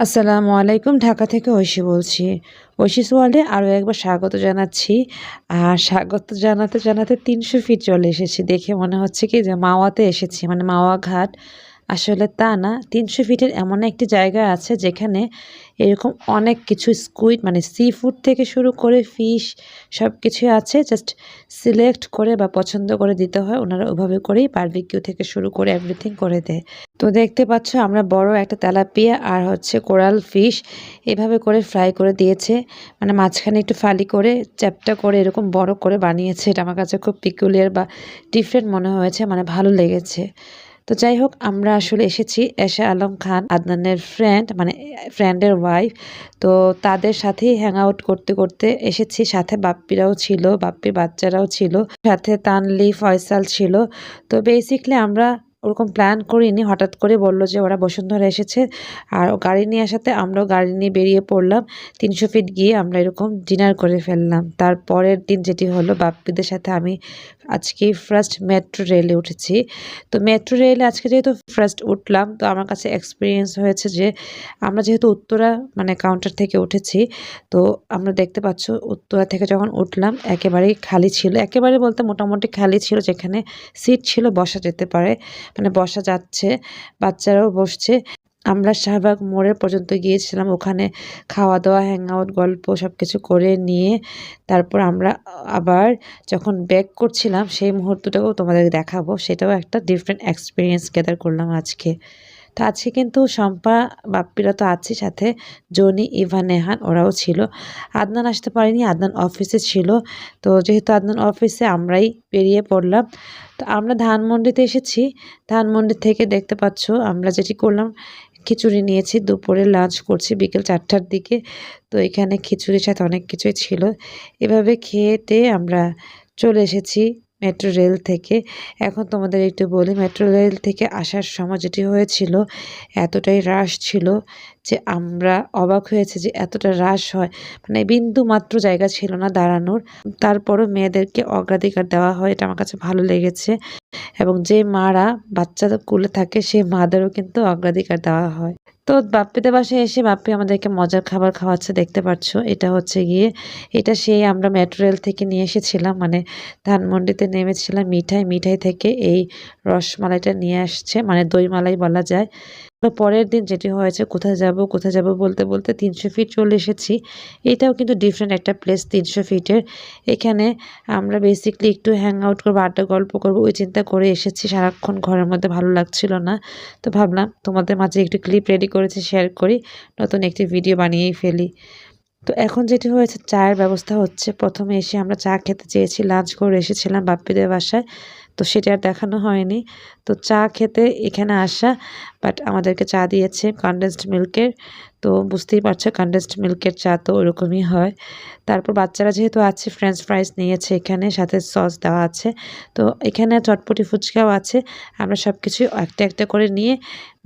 আসসালামু আলাইকুম, ঢাকা থেকে ঐশী বলছি। ঐশিস ওয়ার্ল্ডে আরও একবার স্বাগত জানাচ্ছি। আর স্বাগত জানাতে জানাতে তিনশো ফিট চলে এসেছি। দেখে মনে হচ্ছে কি যে মাওয়াতে এসেছি মানে মাওয়া ঘাট আসলে তা না। তিনশো ফিটের এমন একটি জায়গা আছে যেখানে এরকম অনেক কিছু স্কুইড মানে সি ফুড থেকে শুরু করে ফিশ সব কিছুই আছে। জাস্ট সিলেক্ট করে বা পছন্দ করে দিতে হয়। ওনারা ওভাবে করেই বারবিকিউ থেকে শুরু করে এভরিথিং করে দেয়। তো দেখতে পাচ্ছ আমরা বড় একটা তেলাপিয়া আর হচ্ছে কোরাল ফিশ এভাবে করে ফ্রাই করে দিয়েছে। মানে মাঝখানে একটু ফালি করে, চ্যাপটা করে, এরকম বড় করে বানিয়েছে। এটা আমার কাছে খুব পিকুলিয়ার বা ডিফারেন্ট মনে হয়েছে। মানে ভালো লেগেছে। তো যাই হোক আমরা আসলে এসেছি এশা আলম খান, আদনানের ফ্রেন্ড মানে ফ্রেন্ডের ওয়াইফ তো তাদের সাথেই হ্যাং আউট করতে করতে এসেছি। সাথে বাপ্পিরাও ছিল, বাপ্পির বাচ্চারাও ছিল। সাথে তানলি, ফয়সাল ছিল। তো বেসিকলি আমরা ওরকম প্ল্যান করিনি। হঠাৎ করে বলল যে ওরা বসুন্ধরা এসেছে। আর গাড়ি নিয়ে আসাতে আমরাও গাড়ি নিয়ে বেরিয়ে পড়লাম। তিনশো ফিট গিয়ে আমরা এরকম ডিনার করে ফেললাম। তার পরের দিন যেটি হলো, বাপ্পিদের সাথে আমি আজকে ফার্স্ট মেট্রো রেলে উঠেছি। তো মেট্রো রেলে আজকে যেহেতু ফার্স্ট উঠলাম, তো আমার কাছে এক্সপিরিয়েন্স হয়েছে যে আমরা যেহেতু উত্তরা মানে কাউন্টার থেকে উঠেছি, তো আমরা দেখতে পাচ্ছ উত্তরা থেকে যখন উঠলাম, একেবারেই খালি ছিল। একেবারে বলতে মোটামুটি খালি ছিল, যেখানে সিট ছিল, বসা যেতে পারে। মানে বসা যাচ্ছে, বাচ্চারাও বসছে। আমরা শাহবাগ মোড়ে পর্যন্ত গিয়েছিলাম। ওখানে খাওয়া দাওয়া হ্যাং আউট গল্প সব কিছু করে নিয়ে তারপর আমরা আবার যখন ব্যাক করছিলাম, সেই মুহূর্তটাও তোমাদের দেখাবো। সেটাও একটা ডিফারেন্ট এক্সপিরিয়েন্স গ্যাদার করলাম আজকে। তো আজকে কিন্তু শম্পা, বাপ্পিরা তো আছে সাথে, জনি ইভা নেহান ওরাও ছিল। আদনান আসতে পারেনি, আদনান অফিসে ছিল। তো যেহেতু আদনান অফিসে আমরাই বেরিয়ে পড়লাম। তো আমরা ধানমন্ডিতে এসেছি। ধানমন্ডি থেকে দেখতে পাচ্ছ, আমরা যেটি করলাম খিচুড়ি নিয়েছি, দুপুরে লাঞ্চ করছি, বিকেল চারটার দিকে। তো এখানে খিচুড়ির সাথে অনেক কিছুই ছিল। এভাবে খেয়েতে আমরা চলে এসেছি। মেট্রো রেল থেকে। এখন তোমাদের একটু বলি, মেট্রো রেল থেকে আসার সময় যেটি হয়েছিল, এতটাই রাশ ছিল যে আমরা অবাক হয়েছে যে এতটা রাশ হয়। মানে বিন্দু মাত্র জায়গা ছিল না দাঁড়ানোর। তারপরও মেয়েদেরকে অগ্রাধিকার দেওয়া হয়, এটা আমার কাছে ভালো লেগেছে। এবং যে মারা বাচ্চা কুলে থাকে, সেই মাদেরও কিন্তু অগ্রাধিকার দেওয়া হয়। তো বাপ্পিদের বাসায় এসে বাপ্পি আমাদেরকে মজার খাবার খাওয়াচ্ছে, দেখতে পাচ্ছ এটা হচ্ছে গিয়ে, এটা সেই আমরা ম্যাটেরিয়াল থেকে নিয়ে এসেছিলাম মানে ধানমন্ডিতে নেমেছিলাম মিঠাই মিঠাই থেকে এই রসমালাইটা নিয়ে আসছে মানে দইমালাই বলা যায়। তো পরের দিন যেটি হয়েছে, কোথায় যাব কোথায় যাব বলতে বলতে তিনশো ফিট চলে এসেছি। এটাও কিন্তু ডিফারেন্ট একটা প্লেস তিনশো ফিটের এখানে আমরা বেসিকলি একটু হ্যাং আউট করব, আড্ডা, গল্প করব, ওই চিন্তা করে এসেছি। সারাক্ষণ ঘরের মধ্যে ভালো লাগছিল না। তো ভাবলাম তোমাদের মাঝে একটু ক্লিপ রেডি করেছি শেয়ার করি, নতুন একটি ভিডিও বানিয়েই ফেলি। তো এখন যেটি হয়েছে, চায়ের ব্যবস্থা হচ্ছে। প্রথমে এসে আমরা চা খেতে চেয়েছি লাঞ্চ করে এসেছিলাম বাপ্পিদের বাসায়। তো সেটা আর দেখানো হয়নি। তো চা খেতে এখানে আসা বাট আমাদেরকে চা দিয়েছে কনডেন্সড মিল্কের তো বুঝতেই পারছ কনডেন্সড মিল্কের চা তো ওরকমই হয়। তারপর বাচ্চারা যেহেতু আছে ফ্রেঞ্চ ফ্রাইস নিয়েছে এখানে, সাথে সস দেওয়া আছে। তো এখানে চটপটি ফুচকাও আছে। আমরা সব কিছু একটা একটা করে নিয়ে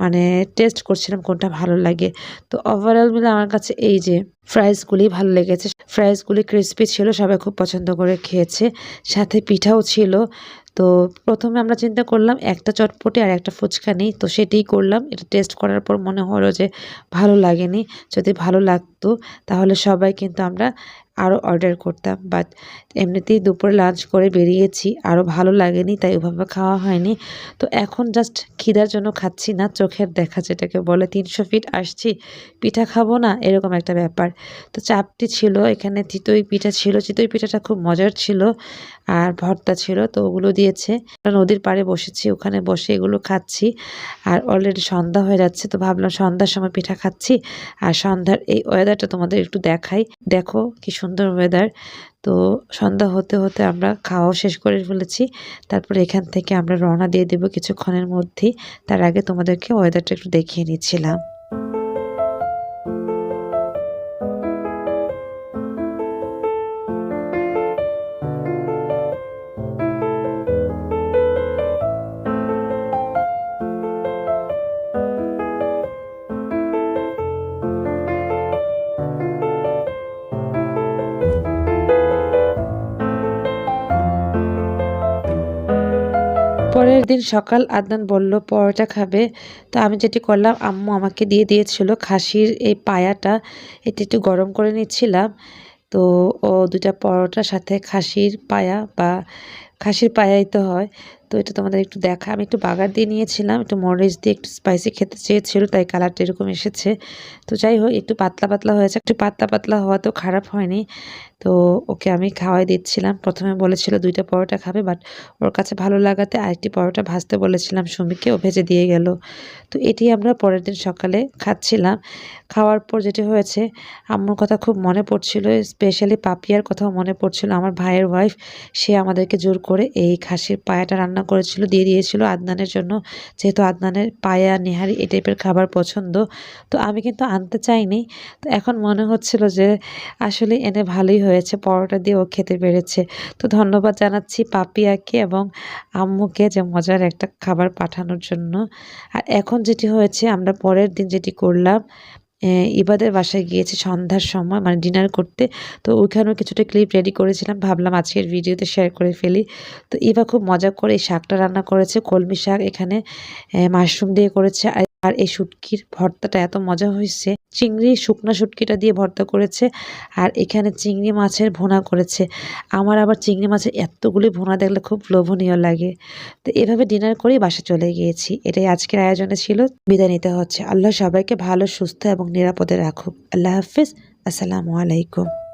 মানে টেস্ট করছিলাম কোনটা ভালো লাগে। তো ওভারঅল মিলে আমার কাছে এই যে ফ্রাইসগুলি ভালো লেগেছে। ফ্রাইসগুলি ক্রিসপি ছিল, সবাই খুব পছন্দ করে খেয়েছে। সাথে পিঠাও ছিল। তো প্রথমে আমরা চিন্তা করলাম একটা চটপটি আর একটা ফুচকা নিই, তো সেটাই করলাম। এটা টেস্ট করার পর মনে হলো যে ভালো লাগেনি। যদি ভালো লাগতো তাহলে সবাই কিন্তু আমরা আরও অর্ডার করতাম। বাট এমনিতেই দুপুরে লাঞ্চ করে বেরিয়েছি আরও ভালো লাগেনি, তাই ওভাবে খাওয়া হয়নি। তো এখন জাস্ট খিদার জন্য খাচ্ছি না, চোখের দেখা যেটাকে বলে তিনশো ফিট আসছি, পিঠা খাব না, এরকম একটা ব্যাপার। তো চাপটি ছিল, এখানে চিতই পিঠা ছিল চিতই পিঠাটা খুব মজার ছিল, আর ভর্তা ছিল, তো ওগুলো দিয়েছে। নদীর পাড়ে বসেছি, ওখানে বসে এগুলো খাচ্ছি, আর অলরেডি সন্ধ্যা হয়ে যাচ্ছে, তো ভাবলাম সন্ধ্যার সময় পিঠা খাচ্ছি, আর সন্ধ্যার এই ওয়েদারটা তোমাদের একটু দেখাই। দেখো কি সুন্দর ওয়েদার তো সন্ধ্যা হতে হতে আমরা খাওয়াও শেষ করে ফেলেছি। তারপর এখান থেকে আমরা রওনা দিয়ে দেবো কিছুক্ষণের মধ্যেই। তার আগে তোমাদেরকে ওয়েদারটা একটু দেখিয়ে নিচ্ছিলাম। পরের দিন সকাল আদনান বলল, পরোটা খাবে? তো আমি যেটি করলাম, আম্মু আমাকে দিয়ে দিয়েছিল খাসির এই পায়াটা, এটি একটু গরম করে নিচ্ছিলাম। তো ও দুটা পরোটার সাথে খাসির পায়া বা খাসির পায়াই তো হয়। তো এটা তোমাদের একটু দেখা। আমি একটু বাগার দিয়ে নিয়েছিলাম, একটু মরিচ দিয়ে একটু স্পাইসি খেতে চেয়েছিল, তাই কালারটা এরকম এসেছে। তো যাই হোক, একটু পাতলা পাতলা হয়েছে, একটু পাতলা পাতলা হওয়া তো খারাপ হয়নি। তো ওকে আমি খাওয়াই দিচ্ছিলাম। প্রথমে বলেছিল দুইটা পরোটা খাবে বাট ওর কাছে ভালো লাগাতে আরেকটি পরোটা ভাজতে বলেছিলাম সুমিকে ও ভেজে দিয়ে গেল। তো এটি আমরা পরের দিন সকালে খাচ্ছিলাম। খাওয়ার পর যেটি হয়েছে, আম্মুর কথা খুব মনে পড়ছিল স্পেশালি পাপিয়ার কথাও মনে পড়ছিল। আমার ভাইয়ের ওয়াইফ সে আমাদেরকে জোর করে এই খাসির পায়াটা রান্না করেছিল, দিয়ে দিয়েছিল আদনানের জন্য। যেহেতু আদনানের পায়া নেহারি এই টাইপের খাবার পছন্দ, তো আমি কিন্তু আনতে চাইনি। তো এখন মনে হচ্ছিল যে আসলে এনে ভালোই হয়েছে, পরোটা দিয়ে ও খেতে পেরেছে। তো ধন্যবাদ জানাচ্ছি পাপিয়াকে এবং আম্মুকে যে মজার একটা খাবার পাঠানোর জন্য। আর এখন যেটি হয়েছে, আমরা পরের দিন যেটি করলাম ইবাদের বাসায় গিয়েছি সন্ধ্যার সময় মানে ডিনার করতে। তো ওইখানেও কিছুটা ক্লিপ রেডি করেছিলাম, ভাবলাম আজকের ভিডিওতে শেয়ার করে ফেলি। তো ইবা খুব মজা করে এই শাকটা রান্না করেছে, কলমি শাক এখানে মাশরুম দিয়ে করেছে। আর এই শুটকির ভর্তাটা এত মজা হয়েছে চিংড়ি শুকনো শুটকিটা দিয়ে ভর্তা করেছে আর এখানে চিংড়ি মাছের ভোনা করেছে। আমার আবার চিংড়ি মাছের এতগুলি ভোনা দেখলে খুব লোভনীয় লাগে। তো এভাবে ডিনার করেই বাসে চলে গিয়েছি। এটাই আজকের আয়োজনে ছিল। বিদায় নিতে হচ্ছে। আল্লাহ সবাইকে ভালো, সুস্থ এবং নিরাপদে রাখুক। আল্লাহ হাফিজ। আসসালামু আলাইকুম।